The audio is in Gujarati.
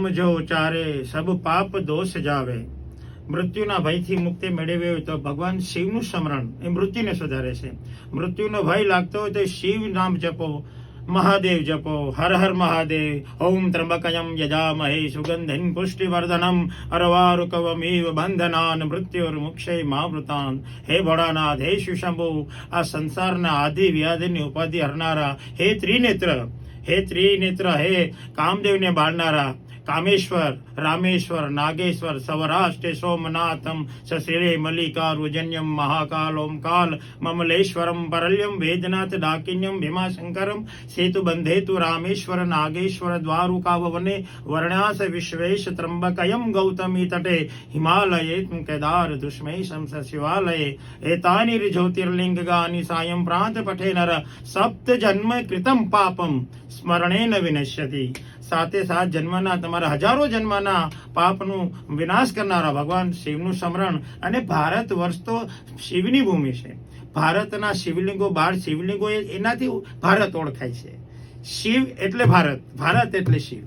નામ જો ઉચારે સબ પાપ દોષ જાવે. મૃત્યુના ભયથી મુક્તિ મેળવી હોય તો ભગવાન શિવનું સ્મરણ એ મૃત્યુને સુધારે છે. મૃત્યુનો ભય લાગતો હોય તો શિવ નામ જપો, મહાદેવ જપો, હર હર મહાદેવ, ઓમ ત્રંબકયમ યજામહે સુગંધિન પુષ્ટિવર્ધનમ અરવારુકવમેવ બંધનાન મૃત્યુર્મુક્ષય માવૃતાન. હે ભોળાનાથ, હે શિવશંભુ આ સંસારના આધિ વ્યાધિની ઉપાધિ હરનારા, હે ત્રિનેત્ર હે ત્રિનેત્ર, હે કામદેવને બાળનારા કામેશ્વર રામેશ્વર નાગેશ્વર સૌરાષ્ટ્રે સોમનાથમ સશિરે મલ્લિકાર્જુન્યમ મહાકાલ ઓમકાલ મમલેશ્વરમ પરલ્યમ વેદનાથ ડાકિન્યમ ભીમાશંકરમ સેતુ બંધેતુ રામેશ્વર નાગેશ્વર દ્વારુકાવને વર્ણાસ વિશ્વેશ ત્રંબકયમ ગૌતમી તટે હિમાલયે કેદાર દુષ્મૈશમ સ શિવાલયે એતાની જ્યોતિર્લિંગાની સાયં પ્રાંત પઠે નર સપ્ત જન્મ કૃતમ પાપમ સ્મરણેન વિનશ્યતિ સાથે સાત જન્મના તમારા હજારો જન્મના પાપનું વિનાશ કરનારા ભગવાન શિવનું સ્મરણ અને ભારત વર્ષ તો શિવની ભૂમિ છે. ભારતના શિવલિંગો બાર શિવલિંગો એનાથી ભારત ઓળખાય છે. શિવ એટલે ભારત ભારત એટલે શિવ.